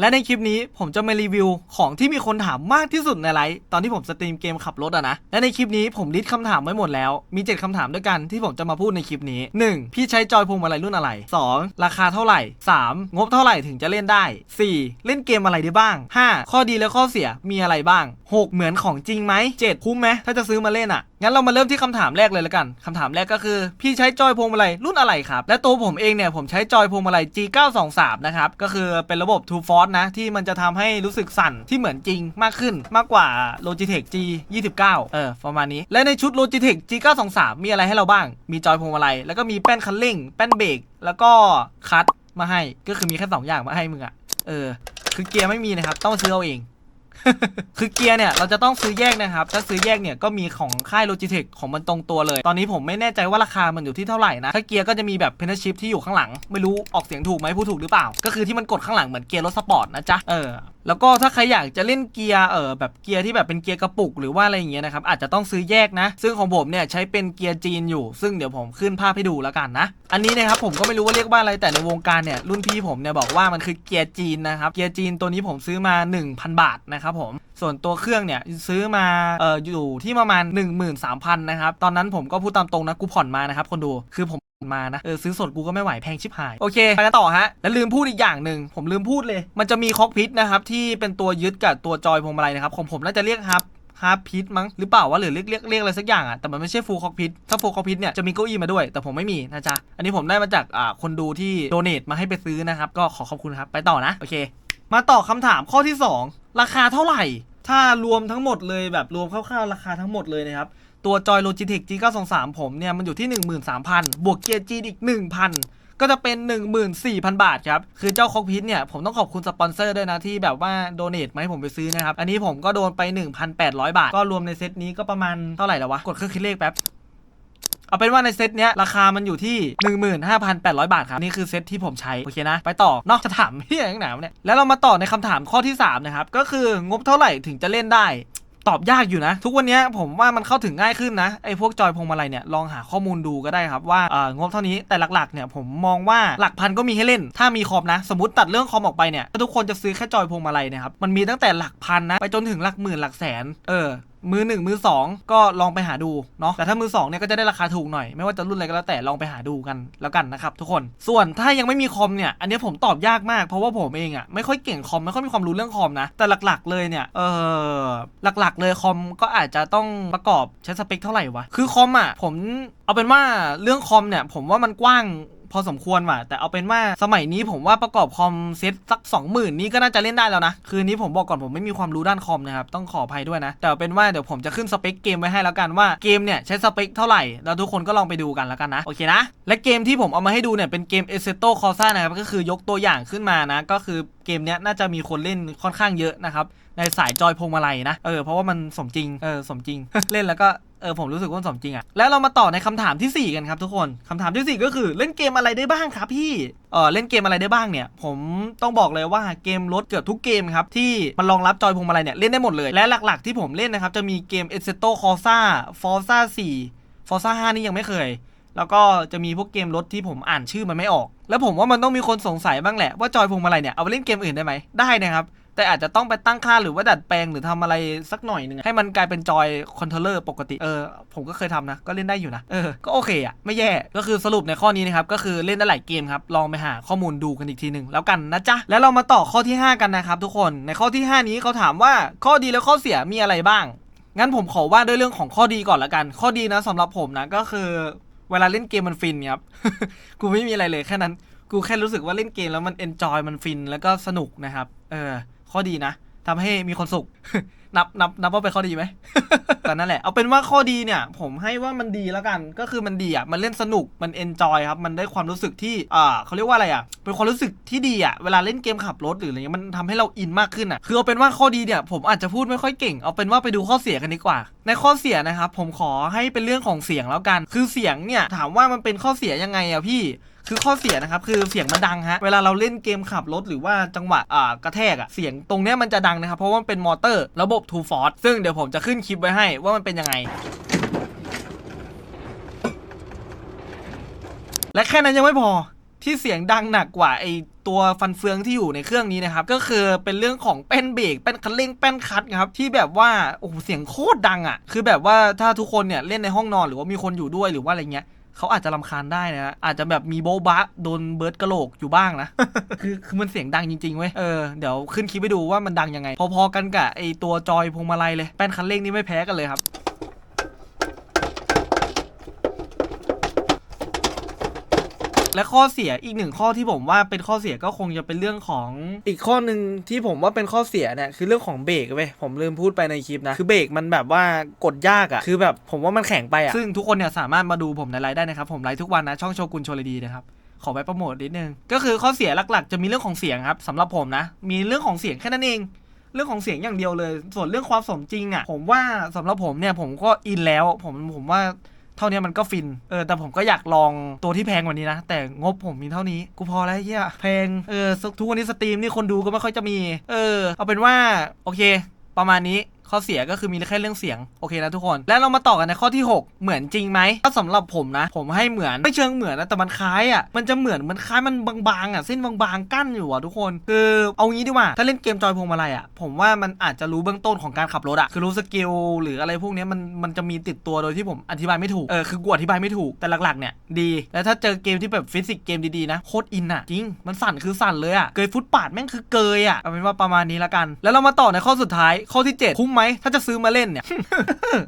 และในคลิปนี้ผมจะมารีวิวของที่มีคนถามมากที่สุดในไลฟ์ตอนที่ผมสตรีมเกมขับรถอะนะ และในคลิปนี้ผมลิสต์คำถามไว้หมดแล้ว มี 7คำถามด้วยกันที่ผมจะมาพูดในคลิปนี้ 1. พี่ใช้จอยพวงมาลัยรุ่นอะไร 2. ราคาเท่าไหร่ 3. งบเท่าไหร่ถึงจะเล่นได้ 4. เล่นเกมอะไรได้บ้าง 5. ข้อดีและข้อเสียมีอะไรบ้าง 6. เหมือนของจริงไหม 7. คุ้มไหมถ้าจะซื้อมาเล่นอะ งั้นเรามาเริ่มที่คำถามแรกเลยละกันคำถามแรกก็คือ พี่ใช้จอยพวงมาลัยรุ่นอะไรครับ และตัวผมเองเนี่ย ผมใช้จอยพวงมาลัย G923 นะครับ ก็คือเป็นระบบ Two Force นะ ที่มันจะทำให้รู้สึกสั่นที่เหมือนจริงมากขึ้นมากกว่า Logitech G29 เออ ประมาณนี้ และในชุด Logitech G923 มีอะไรให้เราบ้าง มีจอยพวงมาลัย แล้วก็มีแป้นคันเร่ง แป้นเบรก แล้วก็คัตมาให้ ก็คือมีแค่สองอย่างมาให้มึงอะเออ คือเกียร์ไม่มีนะครับ ต้องซื้อเอาเอง คือเกียร์เนี่ยเราจะต้องซื้อแยกนะครับ ถ้าซื้อแยกเนี่ยก็มีของค่าย Logitech ของมันตรงตัวเลย ตอนนี้ผมไม่แน่ใจว่าราคามันอยู่ที่เท่าไหร่นะ ถ้าเกียร์ก็จะมีแบบเพนชิพที่อยู่ข้างหลัง ไม่รู้ออกเสียงถูกไหมพูดถูกหรือเปล่า ก็คือที่มันกดข้างหลังเหมือนเกียร์รถสปอร์ตนะจ๊ะ เออ แล้วก็ถ้าใครอยากจะเล่นเกียร์เออแบบเกียร์ที่แบบเป็นเกียร์กระปุกหรือว่าอะไรอย่างเงี้ยนะครับอาจจะต้องซื้อแยกนะ ซึ่งของผมเนี่ยใช้เป็นเกียร์จีนอยู่ ซึ่งเดี๋ยวผมขึ้นภาพให้ดูแล้วกันนะ อันนี้นะครับผมก็ไม่รู้ว่าเรียกว่าอะไรแต่ในวงการเนี่ยรุ่นพี่ผมเนี่ยบอกว่ามันคือเกียร์จีนนะครับเกียร์จีนตัวนี้ผมซื้อมา 1,000 บาทนะครับผมส่วนตัวเครื่องเนี่ยซื้อมาเอออยู่ที่ประมาณ 13,000นะครับตอนนั้นผมก็พูดตามตรงนะกูผ่อนมานะครับคนดูคือผมมานะเออซื้อสดกูก็ไม่ไหวแพงชิบหาย โอเค ไปกันต่อฮะ แล้วลืมพูดอีกอย่างหนึ่งผมลืมพูดเลย มันจะมีคอกพิทนะครับที่เป็นตัวยึดกับตัวจอยพวงมาลัยนะครับของผมน่าจะเรียกฮับฮับพิทมั้งหรือเปล่าวะหรือเรียกเรียกเรียกอะไรสักอย่างอะแต่มันไม่ใช่ฟูลคอกพิทถ้าฟูลคอกพิทเนี่ยจะมีเก้าอี้มาด้วย แต่ผมไม่มีนะจ๊ะอันนี้ผมได้มาจากอ่าคนดูที่โดเนทมาให้ไปซื้อนะครับก็ขอขอบคุณครับไปต่อนะโอเค มาต่อคำถามข้อที่ 2 ราคาเท่าไหร่ ถ้ารวมทั้งหมดเลยแบบรวมคร่าวๆราคาทั้งหมดเลยนะครับ ตัวจอย Logitech G923 ผมเนี่ย มันอยู่ที่ 13,000 บวกเกียร์จีอีก 1,000 ก็จะเป็น 14,000 บาทครับ คือเจ้าคอกพิทเนี่ย ผมต้องขอบคุณสปอนเซอร์ด้วยนะ ที่แบบว่าโดเน a มาให้ผมไปซื้อนะครับ อันนี้ผมก็โดนไป 1,800 บาท ก็รวมในเซตนี้ก็ประมาณเท่าไหร่แล้ววะ กดเครื่องคิดเลขแป๊บ เอาเป็นว่าในเซตเนี้ยราคามันอยู่ที่ 15,800 บาทครับนี่คือเซตที่ผมใช้โอเคนะ ไปต่อนอกจะถามพี่อย่างหนาวเนี่ยแล้วเรามาต่อในคำถามข้อที่3นะครับก็คืองบเท่าไหร่ถึงจะเล่นได้ตอบยากอยู่นะ ทุกวันนี้ผมว่ามันเข้าถึงง่ายขึ้นนะไอ้พวกจอยพวงมาลัยเนี่ยลองหาข้อมูลดูก็ได้ครับว่าเอองบเท่านี้แต่หลักๆเนี่ยผมมองว่าหลักพันก็มีให้เล่น ถ้ามีคอมนะ สมมติตัดเรื่องคอมออกไปเนี่ยถ้าทุกคนจะซื้อแค่จอยพวงมาลัยนะครับมันมีตั้งแต่หลักพันนะไปจนถึงหลักหมื่นหลักแสนเออ มือหนึ่งมือสองก็ลองไปหาดูเนาะแต่ถ้ามือสองเนี่ยก็จะได้ราคาถูกหน่อย ไม่ว่าจะรุ่นอะไรก็แล้วแต่ลองไปหาดูกันแล้วกันนะครับทุกคนส่วนถ้ายังไม่มีคอมเนี่ยอันนี้ผมตอบยากมากเพราะว่าผมเองอะไม่ค่อยเก่งคอมไม่ค่อยมีความรู้เรื่องคอมนะแต่หลักๆ เลยเนี่ยเออหลักๆ เลยคอมก็อาจจะต้องประกอบใช้สเปคเท่าไหร่วะคือคอมอะผมเอาเป็นว่าเรื่องคอมเนี่ยผมว่ามันกว้าง พอสมควรว่ะ แต่เอาเป็นว่าสมัยนี้ผมว่าประกอบคอมเซ็ตสัก 20,000 นี้ก็น่าจะเล่นได้แล้วนะ คืนนี้ผมบอกก่อนผมไม่มีความรู้ด้านคอมนะครับ ต้องขออภัยด้วยนะ แต่เอาเป็นว่าเดี๋ยวผมจะขึ้นสเปคเกมไว้ให้แล้วกันว่าเกมเนี่ยใช้สเปคเท่าไหร่ แล้วทุกคนก็ลองไปดูกันแล้วกันนะ โอเคนะ และเกมที่ผมเอามาให้ดูเนี่ยเป็นเกม e s t o Corsa นะครับ ก็คือยกตัวอย่างขึ้นมานะ ก็คือ กมเนี้ยน่าจะมีคนเล่นค่อนข้างเยอะนะครับในสายจอยพวงมาลัยนะเออเพราะว่ามันสมจริงเออสมจริงเล่นแล้วก็เออผมรู้สึกว่ามันสมจริงอะแล้วเรามาต่อในคำถามทีสี่ 4 กันครับทุกคนคำถามทีสี่ 4 ก็คือเล่นเกมอะไรได้บ้างครับพี่เออเล่นเกมอะไรได้บ้างเนี่ย ผมต้องบอกเลยว่าเกมรถเกือบทุกเกมครับที่มันรองรับจอยพวงมาลัยเนี่ยเล่นได้หมดเลยและหลักๆ ที่ผมเล่นนะครับจะมีเกม e s t o Corsa Forza 4 Forza 5 นี่ยังไม่เคย แล้วก็จะมีพวกเกมรถที่ผมอ่านชื่อมันไม่ออก แล้วผมว่ามันต้องมีคนสงสัยบ้างแหละว่าจอยพวงมาลัยเนี่ยเอาไปเล่นเกมอื่นได้ไหมได้นะครับ แต่อาจจะต้องไปตั้งค่าหรือว่าดัดแปลงหรือทำอะไรสักหน่อยหนึงให้มันกลายเป็นจอยคอนโทรลเลอร์ปกติเออผมก็เคยทำนะ ก็เล่นได้อยู่นะเออก็โอเคอะไม่แย่ก็คือสรุปในข้อนี้นะครับก็คือเล่นได้หลายเกมครับลองไปหาข้อมูลดูกันอีกทีหนึ่งแล้วกันนะจ๊ะแล้วเรามาต่อข้อที่ 5 กันนะครับทุกคนในข้อที่ 5 นี้เขาถามว่าข้อดีและข้อเสียมีอะไรบ้างงั้นผมขอว่าด้วยเรื่องของข้อดีก่อนละกัน ข้อดีนะสำหรับผมนะก็คือ เวลาเล่นเกมมันฟินครับ กูไม่มีอะไรเลยแค่นั้น กูแค่รู้สึกว่าเล่นเกมแล้วมันเอนจอยมันฟินแล้วก็สนุกนะครับ เออ ข้อดีนะทำให้มีคนสุข นับนับนับว่าเป็นข้อดีไหม แต่นั่นแหละ เอาเป็นว่าข้อดีเนี่ย ผมให้ว่ามันดีแล้วกัน ก็คือมันดีอะ มันเล่นสนุก มันเอนจอยครับ มันได้ความรู้สึกที่ อ่าเขาเรียกว่าอะไรอะ เป็นความรู้สึกที่ดีอะ เวลาเล่นเกมขับรถหรืออะไรเงี้ย มันทำให้เราอินมากขึ้นอะ คือเอาเป็นว่าข้อดีเนี่ย ผมอาจจะพูดไม่ค่อยเก่ง เอาเป็นว่าไปดูข้อเสียกันดีกว่า ในข้อเสียนะครับ ผมขอให้เป็นเรื่องของเสียงแล้วกัน คือเสียงเนี่ย ถามว่ามันเป็นข้อเสียยังไงอะพี่ คือข้อเสียนะครับคือเสียงมันดังฮะเวลาเราเล่นเกมขับรถหรือว่าจังหวะอ่ากระแทกอะเสียงตรงเนี้ยมันจะดังนะครับเพราะว่ามันเป็นมอเตอร์ระบบ Two Force ซึ่งเดี๋ยวผมจะขึ้นคลิปไว้ให้ว่ามันเป็นยังไง และแค่นั้นยังไม่พอที่เสียงดังหนักกว่าไอตัวตัวฟันเฟืองที่อยู่ในเครื่องนี้นะครับ ก็คือเป็นเรื่องของแป้นเบรกแป้นคันเร่งแป้นคลัตช์ครับ ที่แบบว่าโอ้เสียงโคตรดังอะ คือแบบว่าถ้าทุกคนเนี่ยเล่นในห้องนอนหรือว่ามีคนอยู่ด้วยหรือว่าอะไรเงี้ย เขาอาจจะรำคาญได้นะฮะอาจจะแบบมีโบ๊ะบะโดนเบิร์ดกระโหลกอยู่บ้างนะ คือคือมันเสียงดังจริงๆเว้ย เออ เดี๋ยวขึ้นคลิปไปดูว่ามันดังยังไง พอๆกันกับไอตัวจอยพวงมาลัยเลย แป้นคันเร่งนี่ไม่แพ้กันเลยครับ และข้อเสียอีกหนึ่งข้อที่ผมว่าเป็นข้อเสียก็คงจะเป็นเรื่องของอีกข้อหนึ่งที่ผมว่าเป็นข้อเสียเนี่ยคือเรื่องของเบรกเว้ยผมลืมพูดไปในคลิปนะคือเบรกมันแบบว่ากดยากอะ่ะคือแบบผมว่ามันแข็งไปอะ่ะซึ่งทุกคนเนี่ยสามารถมาดูผมในไลฟ์ได้นะครับผมไลฟ์ทุกวันนะช่องโชกุนโชลดีนะครับขอไปโปรโมทนิดนึงก็คือข้อเสียหลักๆ จะมีเรื่องของเสียงครับสำหรับผมนะ มีเรื่องของเสียงแค่นั้นเองเรื่องของเสียงอย่างเดียวเลย ส่วนเรื่องความสมจริงอะ ผมว่าสำหรับผมเนี่ยผมก็อินแล้ว ผมผมว่า เท่านี้มันก็ฟิน เออ แต่ผมก็อยากลองตัวที่แพงกว่านี้นะ แต่งบผมมีเท่านี้ กูพอแล้วเฮียแพง เออ ทุกวันนี้สตรีมนี่คนดูก็ไม่ค่อยจะมี เออ เอาเป็นว่า โอเค ประมาณนี้ ข้อเสียก็คือมีแค่เรื่องเสียงโอเคนะทุกคน แล้วเรามาต่อกันในข้อที่ 6 เหมือนจริงไหมถ้าสำหรับผมนะ ผมให้เหมือนไม่เชิงเหมือนนะแต่มันคล้ายอะมันจะเหมือนมันคล้ายมันบางๆอะเส้นบางๆกั้นอยู่อะทุกคน คือเอางี้ดีกว่าถ้าเล่นเกมจอยพวงมาลัยอะผมว่ามันอาจจะรู้เบื้องต้นของการขับรถอะคือรู้สกิลหรืออะไรพวกนี้มันมันจะมีติดตัวโดยที่ผมอธิบายไม่ถูกเออคือกูอธิบายไม่ถูกแต่หลักๆเนี่ยดีแล้วถ้าเจอเกมที่แบบฟิสิกส์เกมดีๆนะโคตรอินอะจริงมันสั่นคือสั่นเลยอะเกยฟุตปาดแม่งคือเกยอะเอาเป็นว่าประมาณนี้ละกัน แล้วเรามาต่อในข้อสุดท้ายข้อที่ 7 คุ้มไหม ถ้าจะซื้อมาเล่นเนี่ย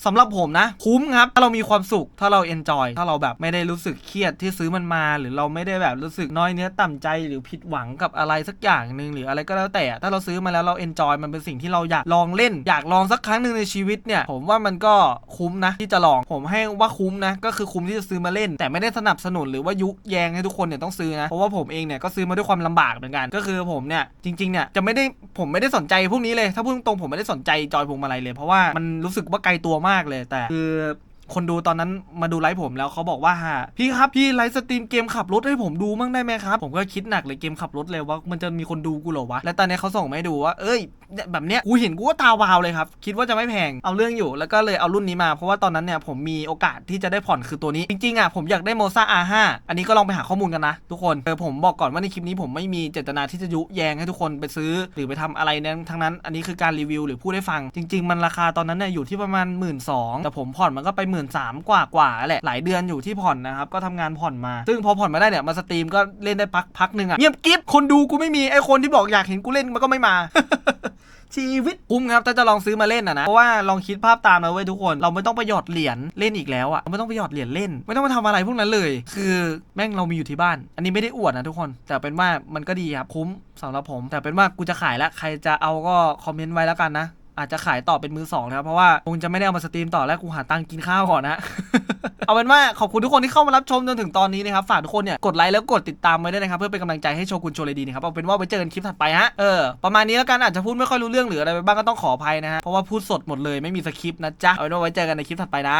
สำหรับผมนะ คุ้มครับ ถ้าเรามีความสุข ถ้าเราเอนจอย ถ้าเราแบบไม่ได้รู้สึกเครียดที่ซื้อมันมา หรือเราไม่ได้แบบรู้สึกน้อยเนื้อต่ำใจ หรือผิดหวังกับอะไรสักอย่างหนึ่งหรืออะไรก็แล้วแต่ ถ้าเราซื้อมาแล้วเราเอนจอยมันเป็นสิ่งที่เราอยากลองเล่น อยากลองสักครั้งหนึ่งในชีวิตเนี่ย ผมว่ามันก็คุ้มนะ ที่จะลอง ผมให้ว่าคุ้มนะ ก็คือคุ้มที่จะซื้อมาเล่น แต่ไม่ได้สนับสนุนหรือว่ายุแยงให้ทุกคนเนี่ยต้องซื้อนะ เพราะว่าผมเองเนี่ยก็ซื้อมาด้วยความลำบากเหมือนกัน ก็คือผมเนี่ยจริงๆเนี่ยจะไม่ได้ผมไม่ได้สนใจพวกนี้เลย ถ้าพูดตรงๆผมไม่ได้สนใจจอยพวงมาลัยเลย เพราะว่ามันรู้สึกว่าไกลตัวมากเลย แต่คือคนดูตอนนั้นมาดูไลฟ์ผมแล้วเขาบอกว่าพี่ครับพี่ไลฟ์สตรีมเกมขับรถให้ผมดูมั่งได้ไหมครับ ผมก็คิดหนักเลยเกมขับรถเลยว่ามันจะมีคนดูกูเหรอวะ และตอนนี้เขาส่งมาให้ดูว่า เอ้ยเนี่ย แบบเนี้ยกูเห็นกูก็ตาวาวเลยครับ คิดว่าจะไม่แพงเอาเรื่องอยู่ แล้วก็เลยเอารุ่นนี้มาเพราะว่าตอนนั้นเนี่ยผมมีโอกาสที่จะได้ผ่อนคือตัวนี้จริงๆอะผมอยากได้โมซ่า R5 อันนี้ก็ลองไปหาข้อมูลกันนะ ทุกคนเออผมบอกก่อนว่าในคลิปนี้ผมไม่มีเจตนาที่จะยุแยงให้ทุกคนไปซื้อ หรือไปทำอะไรนั้นทั้งนั้น อันนี้คือการรีวิวหรือพูดให้ฟัง จริง ๆ มันราคาตอนนั้นเนี่ยอยู่ที่ประมาณ 1 2ื่นแต่ผมผ่อนมันก็ไป 1 3ื่นกว่ากว่าแหละหลายเดือนอยู่ที่ผ่อนนะครับก็ทำงานผ่อนมา ซึ่งพอผ่อนมาได้เนี่ยมาสตรีมก็เล่นได้พักพักหนึ่งอะเงียบกิ๊บคนดูกูไม่มีไอคนที่บอกอยากเห็นกูเล่นมันก็ไม่มา ชีวิตคุ้มครับถ้าจะลองซื้อมาเล่นอะนะเพราะว่าลองคิดภาพตามนะเว้ยทุกคนเราไม่ต้องไปหยอดเหรียญเล่นอีกแล้วอะเราไม่ต้องไปหยอดเหรียญเล่น ไม่ต้องมาทำอะไรพวกนั้นเลย คือแม่งเรามีอยู่ที่บ้าน อันนี้ไม่ได้อวดนะทุกคน แต่เป็นว่ามันก็ดีครับคุ้มสำหรับผม แต่เป็นว่ากูจะขายแล้วใครจะเอาก็คอมเมนต์ไว้แล้วกันนะ อาจจะขายต่อเป็นมือสองนะครับ เพราะว่าคงจะไม่ได้เอามาสตรีมต่อแล้วกูหาตังค์กินข้าวก่อนนะ เอาเป็นว่าขอบคุณทุกคนที่เข้ามารับชมจนถึงตอนนี้นะครับ ฝากทุกคนเนี่ยกดไลค์แล้วกดติดตามไว้ด้วยนะครับ เพื่อเป็นกำลังใจให้โชกุนโชเลดีนะครับเอาเป็นว่าไว้เจอกันคลิปถัดไปฮะเออประมาณนี้แล้วกันอาจจะพูดไม่ค่อยรู้เรื่องหรืออะไรไปบ้างก็ต้องขออภัยนะฮะเพราะว่าพูดสดหมดเลยไม่มีสคริปต์นะจ๊ะเอาเป็นว่าไว้เจอกันในคลิปถัดไปนะ